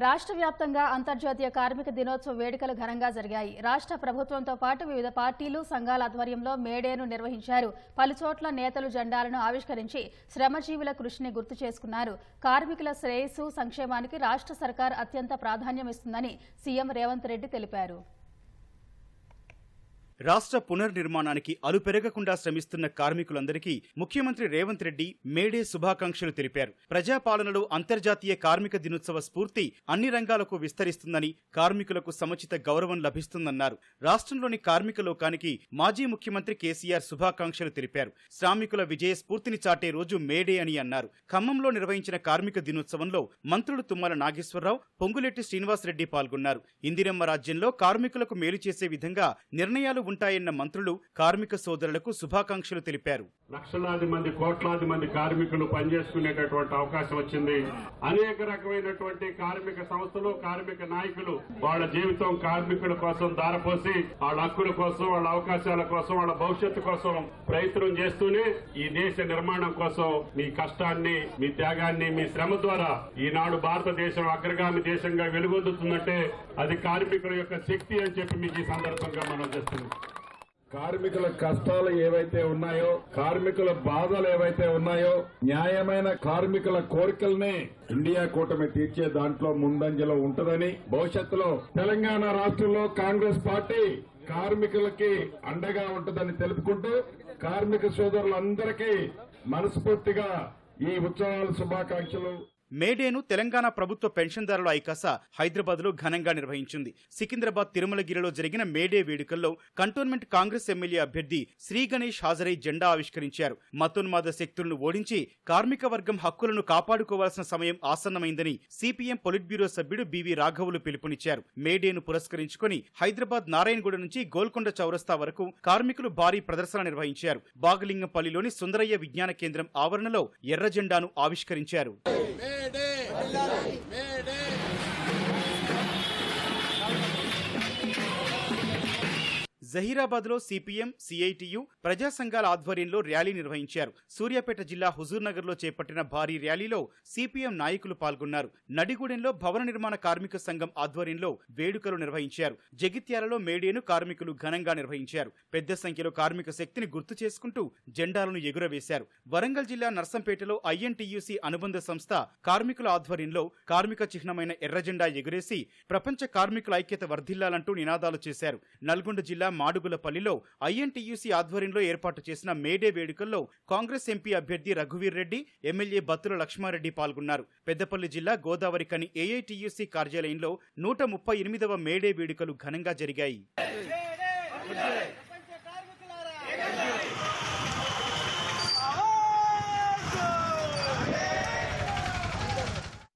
రాష్ట్ర వ్యాప్తంగా అంతర్జాతీయ కార్మిక దినోత్సవ వేడుకలు ఘనంగా జరిగాయి. రాష్ట్ర ప్రభుత్వంతో పాటు వివిధ పార్టీలు సంఘాల ఆధ్వర్యంలో మేడేను నిర్వహించారు. పలుచోట్ల నేతలు జెండాలను ఆవిష్కరించి శ్రమజీవుల కృషిని గుర్తు చేసుకున్నారు. కార్మికుల శ్రేయస్సు సంక్షేమానికి రాష్ట్ర సర్కార్ అత్యంత ప్రాధాన్యం ఇస్తుందని సీఎం రేవంత్ రెడ్డి తెలిపారు. రాష్ట్ర పునర్నిర్మాణానికి అలుపెరగకుండా శ్రమిస్తున్న కార్మికులందరికీ ముఖ్యమంత్రి రేవంత్ రెడ్డి మేడే శుభాకాంక్షలు తెలిపారు. ప్రజాపాలనలో అంతర్జాతీయ కార్మిక దినోత్సవ స్ఫూర్తి అన్ని రంగాలకు విస్తరిస్తుందని కార్మికులకు సముచిత గౌరవం లభిస్తుందన్నారు. రాష్ట్రంలోని కార్మిక లోకానికి మాజీ ముఖ్యమంత్రి కేసీఆర్ శుభాకాంక్షలు తెలిపారు. శ్రామికుల విజయ స్ఫూర్తిని చాటే రోజు మేడే అని అన్నారు. ఖమ్మంలో నిర్వహించిన కార్మిక దినోత్సవంలో మంత్రులు తుమ్మల నాగేశ్వరరావు పొంగులెట్టి శ్రీనివాసరెడ్డి పాల్గొన్నారు. ఇందిరమ్మ రాజ్యంలో కార్మికులకు మేలు చేసే విధంగా నిర్ణయాలు ఉంటాయన్న మంత్రులు కార్మిక సోదరులకు శుభాకాంక్షలు తెలిపారు. లక్షలాది మంది కోట్లాది మంది కార్మికులు పనిచేసుకునేటటువంటి అవకాశం వచ్చింది. అనేక రకమైనటువంటి కార్మిక సంస్థలు కార్మిక నాయకులు వాళ్ళ జీవితం కార్మికుల కోసం దారపోసి వాళ్ళ హక్కుల కోసం వాళ్ళ అవకాశాల కోసం వాళ్ళ భవిష్యత్తు కోసం ప్రయత్నం చేస్తూనే ఈ దేశ నిర్మాణం కోసం మీ కష్టాన్ని మీ త్యాగాన్ని మీ శ్రమ ద్వారా ఈనాడు భారతదేశం అగ్రగామి దేశంగా వెలుగొందుతుందంటే అది కార్మికుల యొక్క శక్తి అని చెప్పి మీకు ఈ సందర్భంగా మనం చేస్తున్నాం. కార్మికుల కష్టాలు ఏవైతే ఉన్నాయో కార్మికుల బాధలు ఏవైతే ఉన్నాయో న్యాయమైన కార్మికుల కోరికల్ని ఇండియా కూటమి తీర్చే దాంట్లో ముందంజలో ఉంటుందని భవిష్యత్తులో తెలంగాణ రాష్ట్రంలో కాంగ్రెస్ పార్టీ కార్మికులకి అండగా ఉంటుందని తెలుపుకుంటూ కార్మిక సోదరులందరికీ మనస్ఫూర్తిగా ఈ ఉత్సవాల శుభాకాంక్షలు. మేడేను తెలంగాణ ప్రభుత్వ పెన్షన్దారుల ఐకాస హైదరాబాద్లో ఘనంగా నిర్వహించింది. సికింద్రాబాద్ తిరుమలగిరిలో జరిగిన మేడే వేడుకల్లో కంటోన్మెంట్ కాంగ్రెస్ ఎమ్మెల్యే అభ్యర్థి శ్రీ గణేష్ హాజరై జెండా ఆవిష్కరించారు. మతోన్మాద శక్తులను ఓడించి కార్మిక వర్గం హక్కులను కాపాడుకోవాల్సిన సమయం ఆసన్నమైందని సిపిఎం పొలిట్ బ్యూరో సభ్యుడు బివి రాఘవులు పిలుపునిచ్చారు. మేడేను పురస్కరించుకొని హైదరాబాద్ నారాయణగూడ నుంచి గోల్కొండ చౌరస్తా వరకు కార్మికులు భారీ ప్రదర్శన నిర్వహించారు. బాగలింగంపల్లిలోని సుందరయ్య విజ్ఞాన కేంద్రం ఆవరణలో ఎర్ర జెండాను ఆవిష్కరించారు. மேடை లో సిపిఎం సిఐటియు ప్రజా సంఘాల ఆధ్వర్యంలో ర్యాలీ నిర్వహించారు. సూర్యాపేట జిల్లా హుజూర్నగర్లో చేపట్టిన భారీ ర్యాలీలో సిపిఎం నాయకులు పాల్గొన్నారు. నడిగూడెంలో భవన నిర్మాణ కార్మిక సంఘం ఆధ్వర్యంలో వేడుకలు నిర్వహించారు. జగిత్యాలలో మేడేను కార్మికులు ఘనంగా నిర్వహించారు. పెద్ద సంఖ్యలో కార్మిక శక్తిని గుర్తు చేసుకుంటూ జెండాలను ఎగురవేశారు. వరంగల్ జిల్లా నర్సంపేటలో ఐఎన్టీయూసీ అనుబంధ సంస్థ కార్మికుల ఆధ్వర్యంలో కార్మిక చిహ్నమైన ఎర్ర జెండా ఎగురేసి ప్రపంచ కార్మికుల ఐక్యత వర్ధిల్లాలంటూ నినాదాలు చేశారు. నల్గొండ జిల్లా మాడుగులపల్లిలో ఐఎన్టీయూసీ ఆధ్వర్యంలో ఏర్పాటు చేసిన మేడే వేడుకల్లో కాంగ్రెస్ ఎంపీ అభ్యర్థి రఘువీర్ రెడ్డి ఎమ్మెల్యే బత్తుల లక్ష్మారెడ్డి పాల్గొన్నారు. పెద్దపల్లి జిల్లా గోదావరి కని ఏఐటీయూసీ కార్యాలయంలో నూట ముప్పై ఎనిమిదవ మేడే వేడుకలు ఘనంగా జరిగాయి.